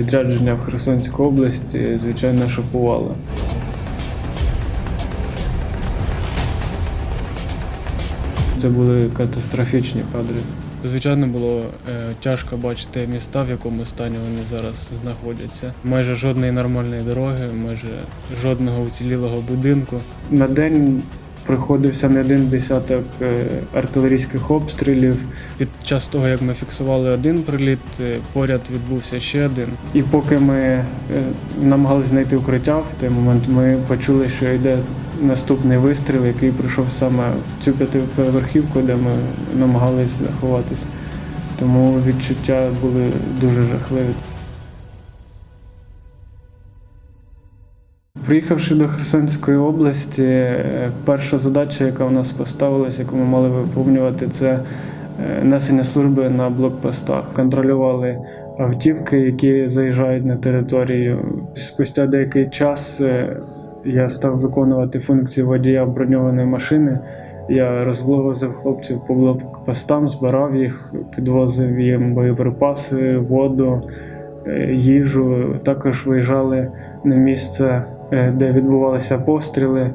Відрядження в Херсонську область, е, звичайно, шокувало. Це були катастрофічні кадри. Звичайно, було е, тяжко бачити міста, в якому стані вони зараз знаходяться. Майже жодної нормальної дороги, майже жодного уцілілого будинку. На день приходився не один десяток е, артилерійських обстрілів. Під час того, як ми фіксували один приліт, е, поряд відбувся ще один. І поки ми е, намагалися знайти укриття, в той момент ми почули, що йде наступний вистріл, який прийшов саме в цю п'ятиповерхівку, де ми намагалися заховатися. Тому відчуття були дуже жахливі. Приїхавши до Херсонської області, е, перша задача, яка в нас поставилася, яку ми мали виповнювати, це е, несення служби на блокпостах. Контролювали автівки, які заїжджають на територію. Спустя деякий час е, я став виконувати функцію водія броньованої машини. Я розвозив хлопців по блокпостам, збирав їх, підвозив їм боєприпаси, воду, їжу. Також виїжджали на місце, де відбувалися постріли,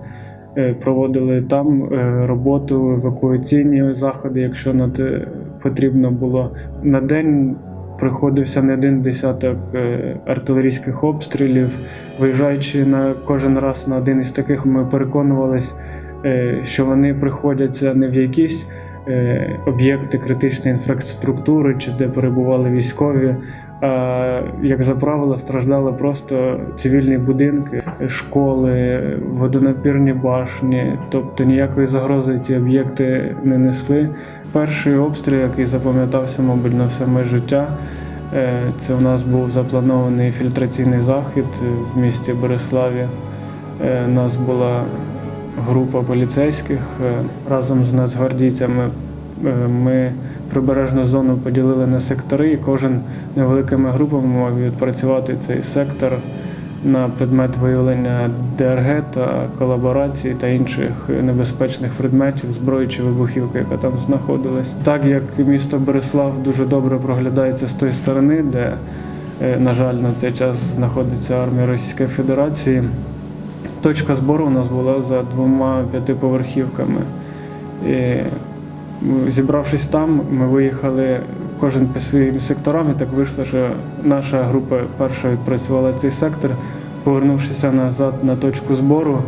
е, проводили там е, роботу, евакуаційні заходи, якщо на потрібно було. На день приходився не один десяток е, артилерійських обстрілів. Виїжджаючи на кожен раз на один із таких, ми переконувались, е, що вони приходяться не в якісь е, об'єкти критичної інфраструктури чи де перебували військові. А як за правило, страждали просто цивільні будинки, школи, водонапірні башні, тобто ніякої загрози ці об'єкти не несли. Перший обстріл, який запам'ятався, мабуть, на моє життя. е, Це у нас був запланований фільтраційний захід в місті Береславі. Е, У нас була група поліцейських е, разом з нацгвардійцями. е, Ми прибережну зону поділили на сектори, і кожен невеликими групами мав відпрацювати цей сектор на предмет виявлення ДРГ та колаборації та інших небезпечних предметів, зброї чи вибухівки, яка там знаходилась. Так як місто Береслав дуже добре проглядається з тої сторони, де, е, на жаль, на цей час знаходиться армія Російської Федерації. Точка збору у нас була за двома п'ятиповерхівками. І зібравшись там, ми виїхали кожен по своїм секторам. І так вийшло, що наша група перша відпрацювала цей сектор. Повернувшися назад на точку збору,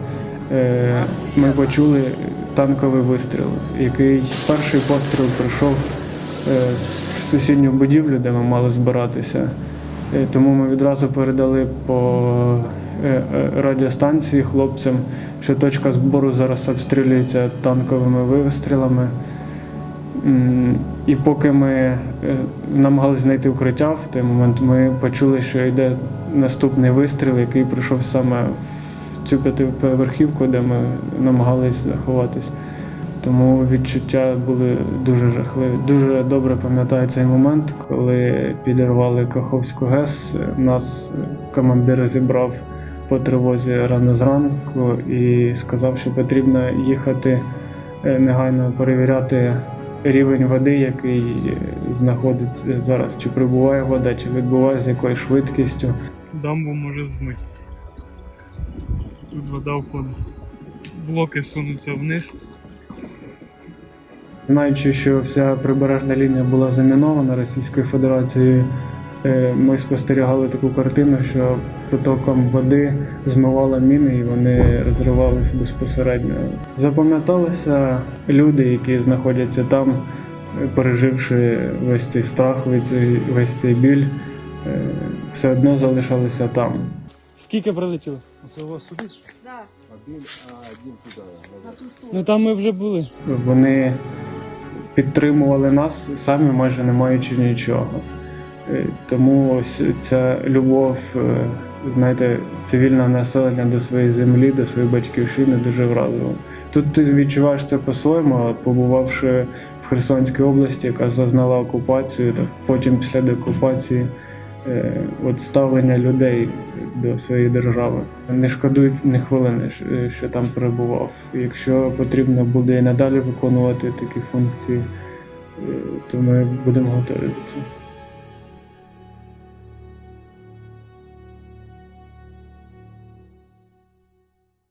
е, ми почули танковий вистріл, який перший постріл прийшов е, в сусідню будівлю, де ми мали збиратися. Е, Тому ми відразу передали по радіостанції хлопцям, що точка збору зараз обстрілюється танковими вистрілами. І поки ми е, намагалися знайти укриття, в той момент ми почули, що йде наступний вистріл, який прийшов саме в цю п'ятиповерхівку, де ми намагалися заховатись. Тому відчуття були дуже жахливі. Дуже добре пам'ятаю цей момент, коли підірвали Каховську ГЕС. Нас командир зібрав по тривозі рано зранку і сказав, що потрібно їхати е, негайно перевіряти рівень води, який знаходиться зараз, чи прибуває вода, чи відбуває з якою швидкістю. Дамбу може змити. Тут вода входить. Блоки сунуться вниз. Знаючи, що вся прибережна лінія була замінована Російською Федерацією, е, ми спостерігали таку картину, що потоком води змивала міни і вони розривалися безпосередньо. Запам'яталися люди, які знаходяться там, переживши весь цей страх, весь цей, біль, е, все одно залишалися там. Скільки прилетіло? Це у вас сюди? Да, Один, а один туди. Ну там ми вже були. Вони підтримували нас самі, майже не маючи нічого. Е, Тому ось ця любов, е, знаєте, цивільного населення до своєї землі, до своєї батьківщини дуже вразила. Тут ти відчуваєш це по-своєму, побувавши в Херсонській області, яка зазнала окупацію, так потім після деокупації, е, от ставлення людей до своєї держави. Не шкодуй ні хвилини, що- що там перебував. Якщо потрібно буде і надалі виконувати такі функції, е, то ми будемо готові до цього.